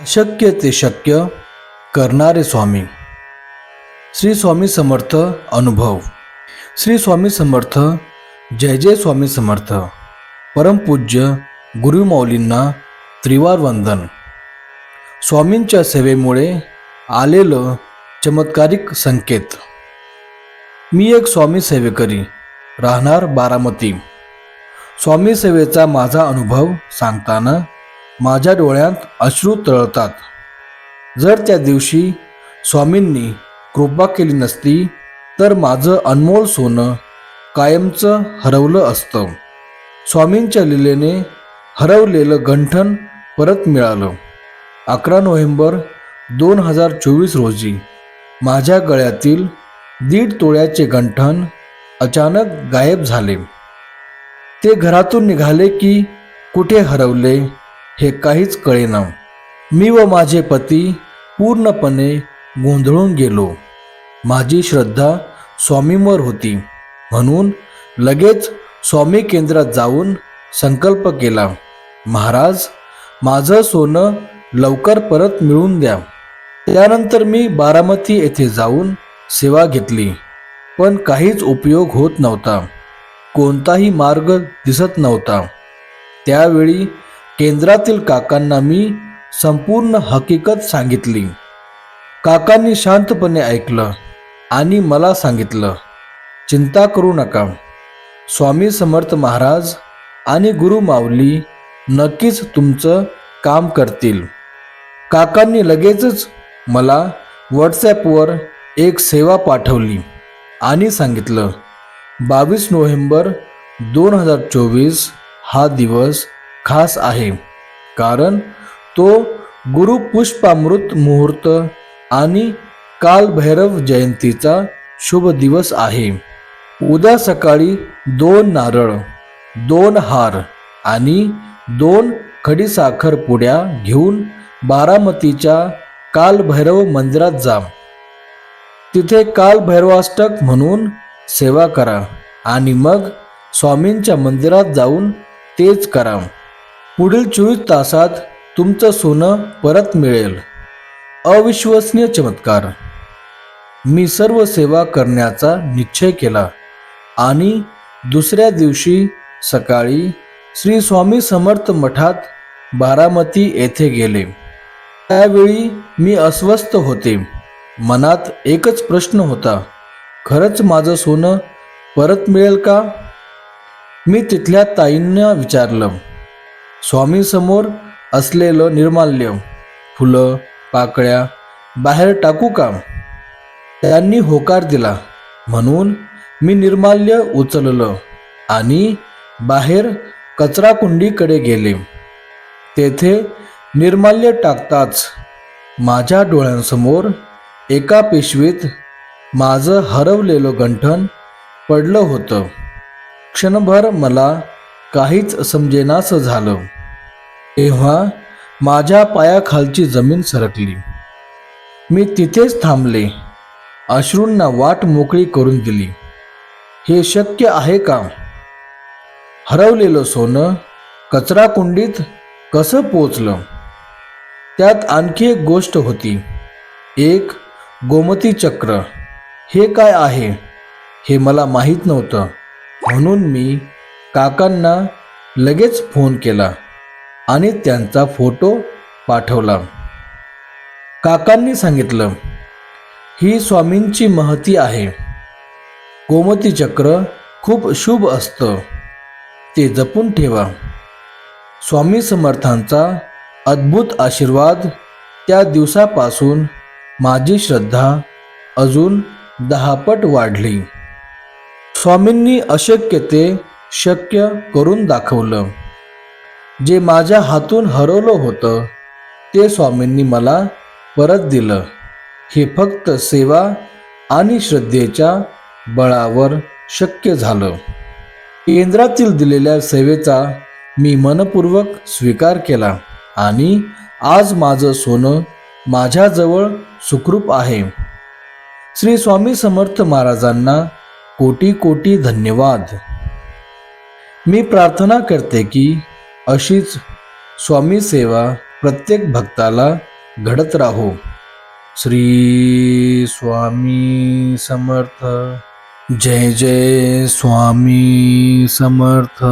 अशक्य ते शक्य करणारे स्वामी. श्री स्वामी समर्थ अनुभव. श्री स्वामी समर्थ जय जय स्वामी समर्थ. परमपूज्य गुरुमौलींना त्रिवार वंदन. स्वामींच्या सेवेमुळे आलेलं चमत्कारिक संकेत. मी एक स्वामी सेवेकरी राहणार बारामती. स्वामी सेवेचा माझा अनुभव सांगताना माझ्या डोळ्यात अश्रू तळतात जर त्या दिवशी स्वामींनी कृपा केली नसती तर माझं अनमोल सोनं कायमचं हरवलं असतं. स्वामींच्या लिलेने हरवलेलं गंठन परत मिळालं. अकरा नोव्हेंबर दोन हजार चोवीस रोजी माझ्या गळ्यातील दीड तोळ्याचे गंठन अचानक गायब झाले. ते घरातून निघाले की कुठे हरवले? हे काहीच कळेना मी व माझे पती पूर्णपणे गोंधळून गेलो. माझी श्रद्धा स्वामींवर होती. म्हणून लगेच स्वामी केंद्रात जाऊन संकल्प केला. महाराज माझं सोनं लवकर परत मिळवून द्या. त्यानंतर मी बारामती येथे जाऊन सेवा घेतली. पण काहीच उपयोग होत नव्हता. कोणताही मार्ग दिसत नव्हता. त्यावेळी केंद्रातील काकांना मी संपूर्ण हकीकत सांगितली. काकांनी शांतपणे ऐकलं आणि मला सांगितलं चिंता करू नका. स्वामी समर्थ महाराज आणि गुरु माऊली नक्कीच तुमचं काम करतील. काकांनी लगेचच मला व्हॉट्सॲपवर एक सेवा पाठवली आणि सांगितलं बावीस नोव्हेंबर दोन हजार चोवीस हा दिवस खास आहे कारण तो गुरु पुष्पामृत मुहूर्त आणि कालभैरव जयंतीचा शुभ दिवस आहे. उद्या सकाळी दोन नारळ दोन हार आणि दोन खडीसाखर पुड्या घेऊन बारामतीच्या कालभैरव मंदिरात जा. तिथे कालभैरवाष्टक म्हणून सेवा करा आणि मग स्वामींच्या मंदिरात जाऊन तेच करा. पुढील चोवीस तासात तुमचं सोनं परत मिळेल. अविश्वसनीय चमत्कार. मी सर्व सेवा करण्याचा निश्चय केला आणि दुसऱ्या दिवशी सकाळी श्री स्वामी समर्थ मठात बारामती येथे गेले. त्यावेळी मी अस्वस्थ होते. मनात एकच प्रश्न होता खरंच माझं सोनं परत मिळेल का? मी तिथल्या ताईंना विचारलं. स्वामींसमोर असलेलं निर्माल्य फुलं पाकळ्या बाहेर टाकू का त्यांनी होकार दिला. म्हणून मी निर्माल्य उचललं आणि बाहेर कचराकुंडीकडे गेले. तेथे निर्माल्य टाकताच माझ्या डोळ्यांसमोर एका पिशवीत माझं हरवलेलं गंठन पडलं होतं. क्षणभर मला काहीच समजेनासं झालं. तेव्हा माझ्या पायाखालची जमीन सरकली. मी तिथेच थांबले. अश्रूंना वाट मोकळी करून दिली. हे शक्य आहे का? हरवलेलं सोनं कचरा कुंडीत कसं पोचलं? त्यात आणखी एक गोष्ट होती. एक गोमती चक्र. हे काय आहे? हे मला माहीत नव्हतं. म्हणून मी काकांना लगेच फोन केला आणि त्यांचा फोटो पाठवला. काकांनी सांगितलं ही स्वामींची महती आहे. गोमती चक्र खूप शुभ असतं. ते जपून ठेवा. स्वामी समर्थांचा अद्भुत आशीर्वाद त्या दिवसापासून माझी श्रद्धा अजून दहापट वाढली. स्वामींनी अशक्य ते शक्य करून दाखवलं. जे माझ्या हातून हरवलं होतं ते स्वामींनी मला परत दिलं. हे फक्त सेवा आणि श्रद्धेच्या बळावर शक्य झालं. केंद्रातील दिलेल्या सेवेचा मी मनपूर्वक स्वीकार केला आणि आज माझं सोनं माझ्याजवळ सुखरूप आहे. श्री स्वामी समर्थ महाराजांना कोटी कोटी धन्यवाद. मी प्रार्थना करते की अशीच स्वामी सेवा प्रत्येक भक्ताला घडत राहो. श्री स्वामी समर्थ. जय जय स्वामी समर्थ.